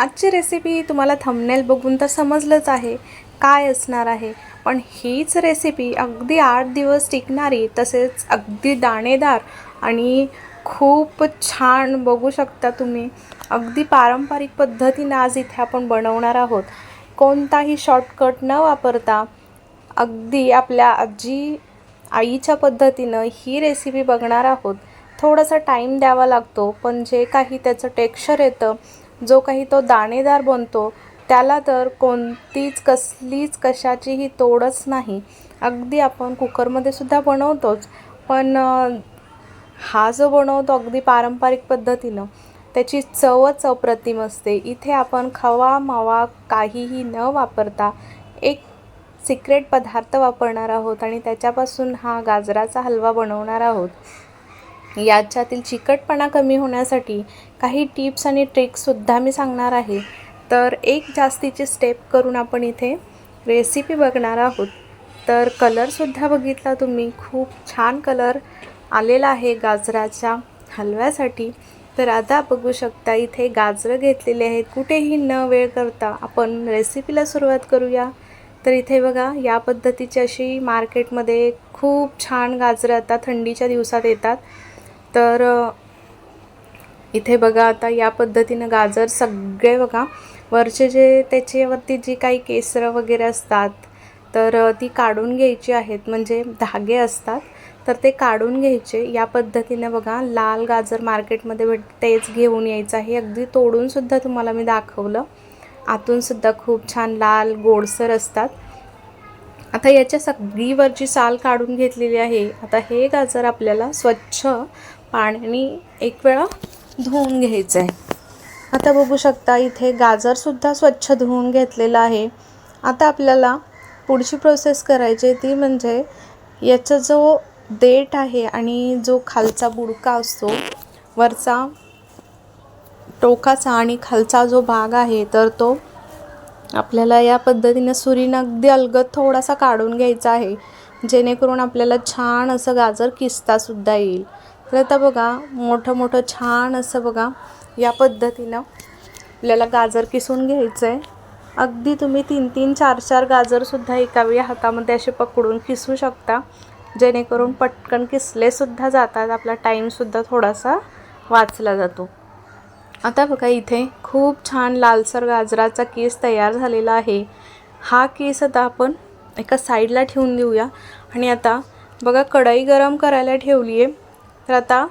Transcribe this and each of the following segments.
आजची रेसिपी तुम्हाला थंबनेल बघून तर समजलंच आहे. काय असणार आहे? पण हीच रेसिपी अगदी आठ दिवस टिकणारी तसेच अगदी दाणेदार आणि खूप छान बघू शकता तुम्ही. अगदी पारंपरिक पद्धतीनं आज इथे आपण बनवणार आहोत. कोणताही शॉर्टकट न वापरता अगदी आपल्या आजी आईच्या पद्धतीनं ही रेसिपी बघणार आहोत. थोडासा टाईम द्यावा लागतो पण जे काही त्याचं टेक्स्चर येतं जो काही तो दाणेदार बनतो त्याला तर कोणतीच कसलीच कशाचीही तोडच नाही. अगदी आपण कुकरमध्ये सुद्धा बनवतोच पण हा जो बनवतो अगदी पारंपरिक पद्धतीनं त्याची चवच अप्रतिम असते. इथे आपण खवा मावा काहीही न वापरता एक सिक्रेट पदार्थ वापरणार आहोत आणि त्याच्यापासून हा गाजराचा हलवा बनवणार आहोत. याच्यातील चिकटपणा कमी होण्यासाठी काही टिप्स आणि ट्रिक्ससुद्धा मी सांगणार आहे. तर एक जास्तीची स्टेप करून आपण इथे रेसिपी बघणार आहोत. तर कलरसुद्धा बघितला तुम्ही. खूप छान कलर आलेला आहे गाजराच्या हलव्यासाठी. तर आता बघू शकता इथे गाजरं घेतलेले आहेत. कुठेही न वेळ करता आपण रेसिपीला सुरुवात करूया. तर इथे बघा या पद्धतीची अशी मार्केटमध्ये खूप छान गाजरं आता थंडीच्या दिवसात येतात. तर इथे बघा आता या पद्धतीनं गाजर सगळे बघा. वरचे जे त्याच्यावरती जी काही केसरं वगैरे असतात तर ती काढून घ्यायची आहेत. म्हणजे धागे असतात तर ते काढून घ्यायचे. या पद्धतीनं बघा लाल गाजर मार्केटमध्ये भेटतेच घेऊन यायचं आहे. अगदी तोडूनसुद्धा तुम्हाला मी दाखवलं. आतूनसुद्धा खूप छान लाल गोडसर असतात. आता याच्या सगळीवरची साल काढून घेतलेली आहे. आता हे गाजर आपल्याला स्वच्छ पाण्याने एक वेळा धुवून घ्यायचं आहे आता बघू शकता इथे गाजरसुद्धा स्वच्छ धुवून घेतलेलं आहे. आता आपल्याला पुढची प्रोसेस करायची आहे ती म्हणजे याचा जो देठ आहे आणि जो खालचा बुडका असतो वरचा टोकाचा आणि खालचा जो भाग आहे तर तो आपल्याला या पद्धतीनं सुरीनं अगदी अलगद थोडासा काढून घ्यायचा आहे. जेणेकरून आपल्याला छान असं गाजर किसतासुद्धा येईल. तर आता बघा मोठं मोठं छान असं बघा या पद्धतीनं आपल्याला गाजर किसून घ्यायचं आहे अगदी तुम्ही तीन तीन चार चार गाजरसुद्धा एकावेळी हातामध्ये असे पकडून किसू शकता. जेणेकरून पटकन किसलेसुद्धा जातात आपला टाईमसुद्धा थोडासा वाचला जातो. आता बघा इथे खूप छान लालसर गाजराचा केस तयार झालेला आहे. हा केस आता आपण एका साईडला ठेवून देऊया. आणि आता बघा कढई गरम करायला ठेवली आहे तर आता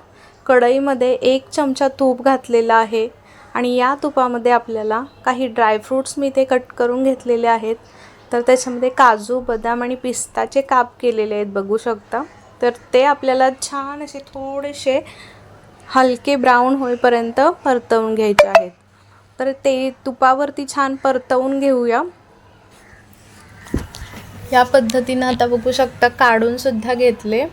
कढईमध्ये एक चमचा तूप घातलेला आहे आणि या तुपामध्ये आपल्याला काही ड्रायफ्रूट्स मी ते कट करून घेतलेले आहेत. तर त्याच्यामध्ये काजू बदाम आणि पिस्ताचे काप केलेले आहेत बघू शकता. तर ते आपल्याला छान असे थोडेसे हलके ब्राऊन होईपर्यंत परतवून घ्यायचे आहेत. तर ते तुपावरती छान परतवून घेऊया. या पद्धतीनं आता बघू शकता काढूनसुद्धा घेतले.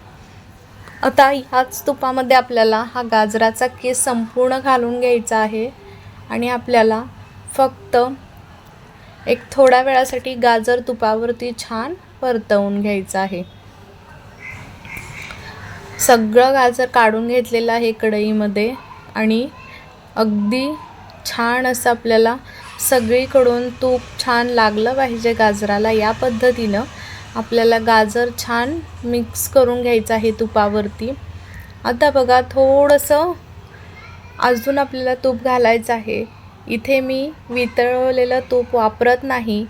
आता ह्याच तुपामध्ये आपल्याला हा गाजराचा केस संपूर्ण घालून घ्यायचा आहे. आणि आपल्याला फक्त एक थोड्या वेळासाठी गाजर तुपावरती छान परतवून घ्यायचं आहे. सगळं गाजर काढून घेतलेलं आहे कढईमध्ये आणि अगदी छान असं आपल्याला सगळीकडून तूप छान लागलं पाहिजे गाजराला या पद्धतीनं. आपल्याला गाजर छान मिक्स करून घ्यायचं आहे तुपावरती. आता बघा थोडंसं अजून आपल्याला तूप घालायचं आहे. इथे मी वितळवलेलं तूप वापरत नाही.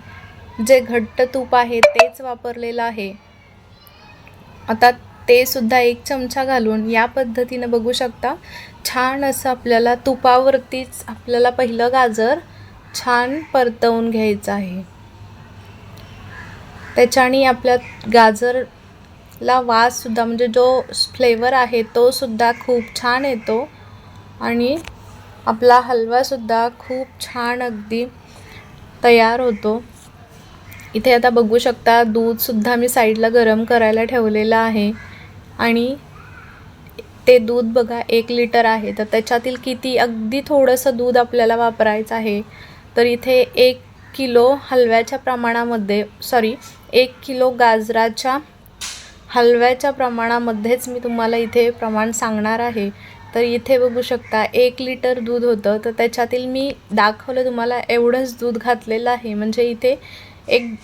जे घट्ट तूप आहे तेच वापरलेलं आहे. आता ते सुद्धा एक चमचा घालून या पद्धतीनं बघू शकता. छान असं आपल्याला तुपावरतीच आपल्याला पहिलं गाजर छान परतवून घ्यायचं आहे. त्याच्याने आपल्या गाजरला वाससुद्धा म्हणजे जो फ्लेवर आहे तोसुद्धा खूप छान येतो. आणि आपला हलवासुद्धा खूप छान अगदी तयार होतो. इथे आता बघू शकता दूधसुद्धा मी साईडला गरम करायला ठेवलेलं आहे. आणि ते दूध बघा एक लिटर आहे. तर त्याच्यातील किती अगदी थोडंसं दूध आपल्याला वापरायचं आहे. तर इथे एक किलो हलव्याच्या प्रमाणामध्ये सॉरी एक किलो गाजराच्या हलव्याच्या प्रमाणामध्येच मी तुम्हाला इथे प्रमाण सांगणार आहे. तर इथे बघू शकता एक लिटर दूध होतं. तर त्याच्यातील मी दाखवलं तुम्हाला एवढंच दूध घातलेलं आहे. म्हणजे इथे एक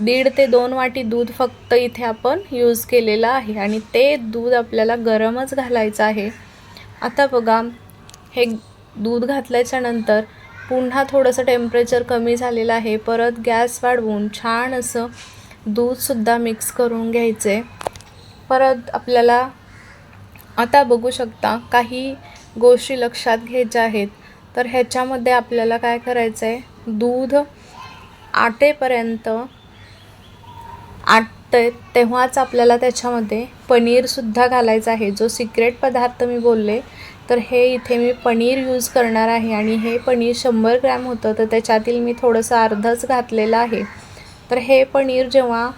दीड ते दोन वाटी दूध फक्त इथे आपण यूज केलेलं आहे. आणि ते दूध आपल्याला गरमच घालायचं आहे. आता बघा हे दूध घातल्याच्या नंतर पुन्हा थोडंसं टेम्परेचर कमी झालेलं आहे. परत गॅस वाढवून छान असं दूधसुद्धा मिक्स करून घ्यायचे. परत आपल्याला आता बघू शकता काही गोष्टी लक्षात घ्यायच्या आहेत. तर ह्याच्यामध्ये आपल्याला काय करायचं आहे दूध आटेपर्यंत आटते तेव्हाच आपल्याला त्याच्यामध्ये पनीरसुद्धा घालायचं आहे. जो सिक्रेट पदार्थ मी बोलले तर हे इथे मी पनीर यूज करणार आहे आणि हे पनीर शंभर ग्रॅम होतं तर त्याच्यातील मी थोडंसं अर्धच घातलेलं आहे. तर हे पनीर जेव्हा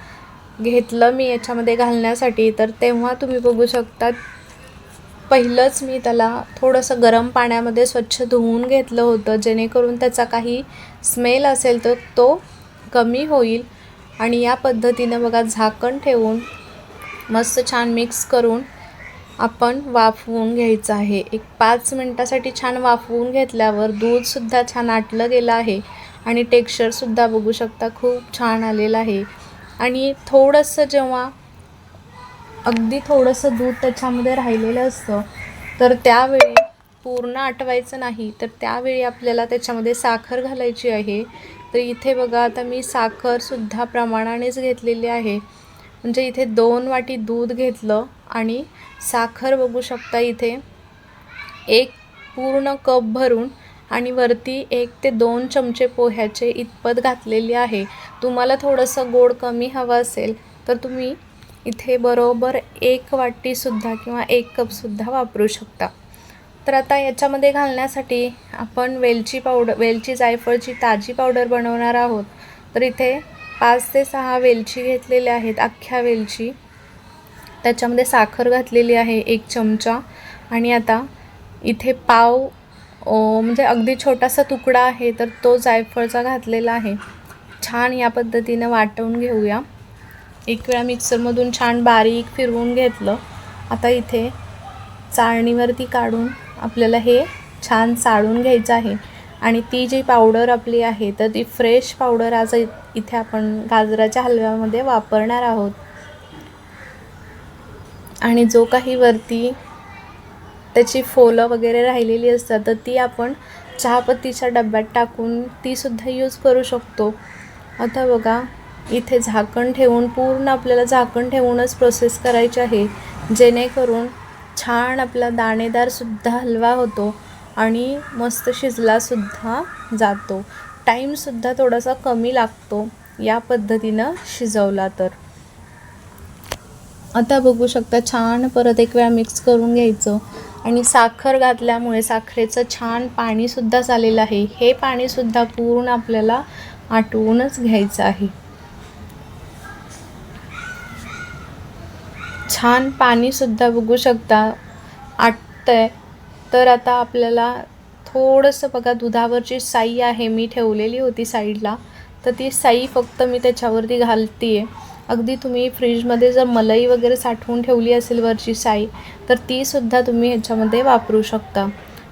घेतलं मी याच्यामध्ये घालण्यासाठी तर तेव्हा तुम्ही बघू शकता पहिलंच मी त्याला थोडंसं गरम पाण्यामध्ये स्वच्छ धुवून घेतलं होतं जेणेकरून त्याचा काही स्मेल असेल तर तो कमी होईल. आणि या पद्धतीनं बघा झाकण ठेवून मस्त छान मिक्स करून आपण वाफवून घ्यायचं आहे. एक पाच मिनटासाठी छान वाफवून घेतल्यावर दूधसुद्धा छान आटलं गेलं आहे आणि टेक्स्चरसुद्धा बघू शकता खूप छान आलेलं आहे. आणि थोडंसं जेव्हा अगदी थोडंसं दूध त्याच्यामध्ये राहिलेलं असतं तर त्यावेळी पूर्ण आटवायचं नाही तर त्यावेळी आपल्याला त्याच्यामध्ये साखर घालायची आहे. तर इथे बघा आता मी साखरसुद्धा प्रमाणानेच घेतलेली आहे. म्हणजे इथे दोन वाटी दूध घेतलं आणि साखर बघू शकता इथे. एक पूर्ण कप भरून आणि वरती एक ते दोन चमचे पोह्याचे इतपत घातलेली आहे. तुम्हाला थोडंसं गोड कमी हवं असेल तर तुम्ही इथे बरोबर एक वाटीसुद्धा किंवा एक कपसुद्धा वापरू शकता. तर आता याच्यामध्ये घालण्यासाठी आपण वेलची पावडर वेलची जायफळची ताजी पावडर बनवणार आहोत. तर इथे पाच ते सहा वेलची घेतलेल्या आहेत अख्ख्या वेलची. त्याच्यामध्ये साखर घातलेली आहे एक चमचा. आणि आता इथे पाव म्हणजे अगदी छोटासा तुकडा आहे तर तो जायफळचा घातलेला आहे. छान या पद्धतीनं वाटवून घेऊया. एक वेळा मिक्सरमधून छान बारीक फिरवून घेतलं. आता इथे चाळणीवरती काढून आपल्याला हे छान चाळून घ्यायचं आहे. आणि ती जी पावडर आपली आहे तर ती फ्रेश पावडर आज इथे आपण गाजराच्या हलव्यामध्ये वापरणार आहोत. आणि जो काही वरती त्याची फोलं वगैरे राहिलेली असतात तर ती आपण चहापत्तीच्या डब्यात टाकून तीसुद्धा यूज करू शकतो. आता बघा इथे झाकण ठेवून पूर्ण आपल्याला झाकण ठेवूनच प्रोसेस करायची आहे. जेणेकरून छान आपला दाणेदारसुद्धा हलवा होतो आणि मस्त शिजलासुद्धा जातो. टाईमसुद्धा थोडासा कमी लागतो या पद्धतीनं शिजवला तर. आता बघू शकता छान परत एक वेळा मिक्स करून घ्यायचं. आणि साखर घातल्यामुळे साखरेचं छान पाणीसुद्धा झालेलं आहे. हे पाणीसुद्धा पूर्ण आपल्याला आटवूनच घ्यायचं आहे. छान पाणीसुद्धा बघू शकता. आटतंय. तर आता आपल्याला थोडंसं बघा दुधावरची साई आहे. मी ठेवलेली होती साईडला. तर ती साई फक्त मी त्याच्यावरती घालते आहे अगदी तुम्ही फ्रीजमध्ये जर मलई वगैरे साठवून ठेवली असेल वरची साई तर तीसुद्धा तुम्ही ह्याच्यामध्ये वापरू शकता.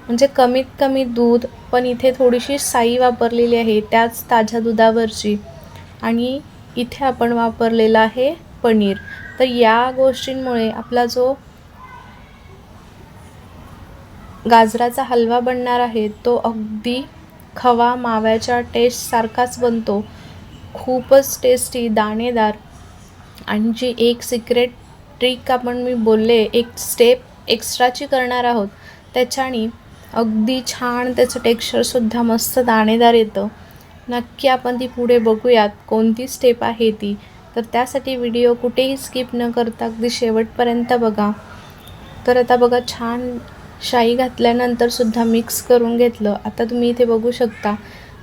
म्हणजे कमीत कमी दूध पण इथे थोडीशी साई वापरलेली आहे त्याच ताज्या दुधावरची. आणि इथे आपण वापरलेलं आहे पनीर. तर या गोष्टींमुळे आपला जो गाजराचा हलवा बनणार आहे तो अगदी खवा माव्याच्या टेस्टसारखाच बनतो. खूपच टेस्टी दाणेदार. आणि जी एक सिक्रेट ट्रिक आपण मी बोलले एक स्टेप एक्स्ट्राची करणार आहोत त्याच्याने अगदी छान त्याचं टेक्स्चरसुद्धा मस्त दाणेदार येतं. नक्की आपण ती पुढे बघूयात कोणती स्टेप आहे ती. तर त्यासाठी व्हिडिओ कुठेही स्किप न करता अगदी शेवटपर्यंत बघा. तर आता बघा छान शाई घातल्यानंतरसुद्धा मिक्स करून घेतलं. आता तुम्ही इथे बघू शकता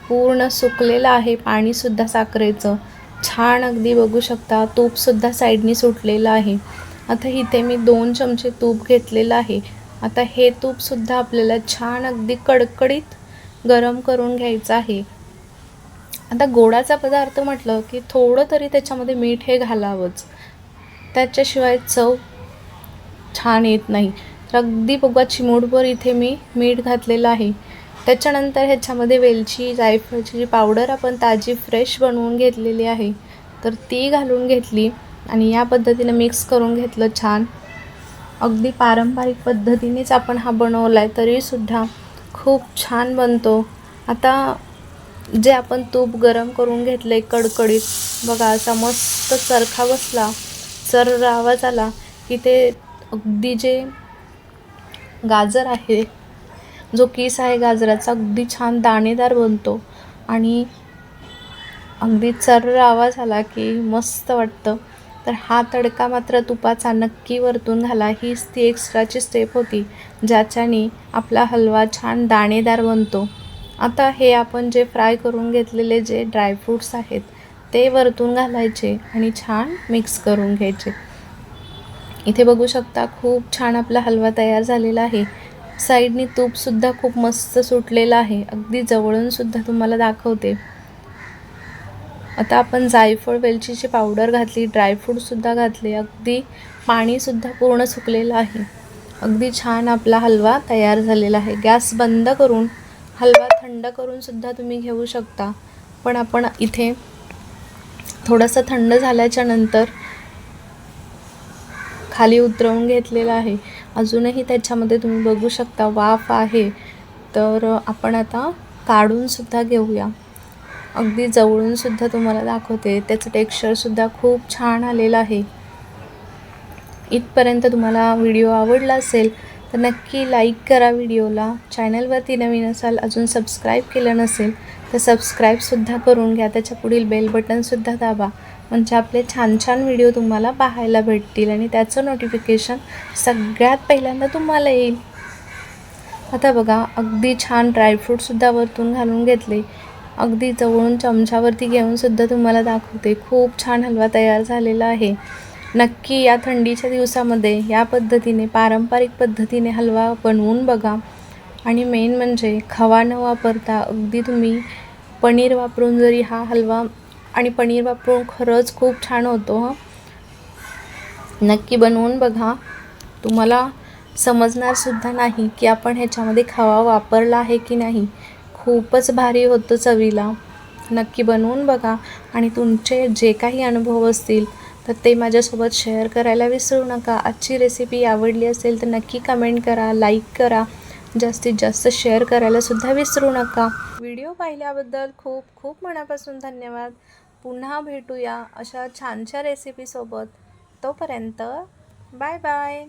पूर्ण सुकलेलं आहे पाणीसुद्धा साखरेचं. छान अगदी बघू शकता. तूपसुद्धा साईडनी सुटलेलं आहे. आता इथे मी दोन चमचे तूप घेतलेलं आहे. आता हे तूपसुद्धा आपल्याला छान अगदी कडकडीत गरम करून घ्यायचं आहे. आता गोडाचा पदार्थ म्हटलं की थोडं तरी त्याच्यामध्ये मीठ हे घालावंच. त्याच्याशिवाय चव छान येत नाही. तर अगदी बघा चिमूटभर इथे मी मीठ घातलेलं आहे. त्याच्यानंतर ह्याच्यामध्ये वेलची जायफळची जी पावडर आपण ताजी फ्रेश बनवून घेतलेली आहे तर ती घालून घेतली आणि या पद्धतीनं मिक्स करून घेतलं छान. अगदी पारंपरिक पद्धतीनेच आपण हा बनवला आहे तरीसुद्धा खूप छान बनतो. आता जे आपण तूप गरम करून घेतलं आहे कडकडीत बघा असा मस्त चरखा बसला चर आवाज आला. की ते अगदी जे गाजर आहे जो केस आहे गाजराचा अगदी छान दाणेदार बनतो. आणि अगदी चर्र आवाज आला की मस्त वाटतं. तर हा तडका मात्र तुपाचा नक्की वरतून घाला. हीच ती एक्स्ट्राची स्टेप होती ज्याच्याने आपला हलवा छान दाणेदार बनतो. आता हे आपण जे फ्राय करून घेतलेले जे ड्रायफ्रूट्स आहेत ते वरतून घालायचे आणि छान मिक्स करून घ्यायचे. इथे बघू शकता खूप छान आपला हलवा तयार झालेला आहे. साईडनी तूपसुद्धा खूप मस्त सुटलेलं आहे. अगदी जवळूनसुद्धा तुम्हाला दाखवते. आता आपण जायफळ वेलचीची पावडर घातली ड्रायफ्रूटसुद्धा घातले अगदी पाणीसुद्धा पूर्ण सुकलेलं आहे. अगदी छान आपला हलवा तयार झालेला आहे. गॅस बंद करून हलवा थंड करूनसुद्धा तुम्ही घेऊ शकता. पण आपण इथे थोडंसं थंड झाल्याच्यानंतर खाली उतरवून घेतलेला आहे. अजूनही त्याच्यामध्ये तुम्ही बघू शकता वाफ आहे. तर आपण आता काढूनसुद्धा घेऊया. अगदी जवळूनसुद्धा तुम्हाला दाखवते. त्याचं टेक्स्चरसुद्धा खूप छान आलेलं आहे. इथपर्यंत तुम्हाला व्हिडिओ आवडला असेल तर नक्की लाईक करा व्हिडिओला. चॅनलवरती नवीन असाल अजून सबस्क्राईब केलं नसेल तर सबस्क्राईबसुद्धा करून घ्या. त्याच्या पुढील बेल बटनसुद्धा दाबा. म्हणजे आपले छान छान व्हिडिओ तुम्हाला पाहायला भेटतील आणि त्याचं नोटिफिकेशन सगळ्यात पहिल्यांदा तुम्हाला येईल. आता बघा अगदी छान ड्रायफ्रूटसुद्धा वरतून घालून घेतले. अगदी जवळून चमच्यावरती घेऊनसुद्धा तुम्हाला दाखवते. खूप छान हलवा तयार झालेला आहे. नक्की या थंडीच्या दिवसामध्ये या पद्धतीने पारंपरिक पद्धतीने हलवा बनवून बघा. आणि मेन म्हणजे खवा न वापरता अगदी तुम्ही पनीर वापरून जरी हा हलवा आणि पनीर वापरून खरंच खूप छान होतो हं. नक्की बनवून बघा. तुम्हाला समजणारसुद्धा नाही की आपण ह्याच्यामध्ये खवा वापरला आहे की नाही. खूपच भारी होतं चवीला. नक्की बनवून बघा. आणि तुमचे जे काही अनुभव असतील तर ते माझ्यासोबत शेअर करायला विसरू नका. आजची रेसिपी आवडली असेल तर नक्की कमेंट करा लाईक करा. जास्तीत जास्त शेअर करायलासुद्धा विसरू नका. व्हिडिओ पाहिल्याबद्दल खूप खूप मनापासून धन्यवाद. पुन्हा भेटूया अशा छानशा रेसिपीसोबत तोपर्यंत बाय बाय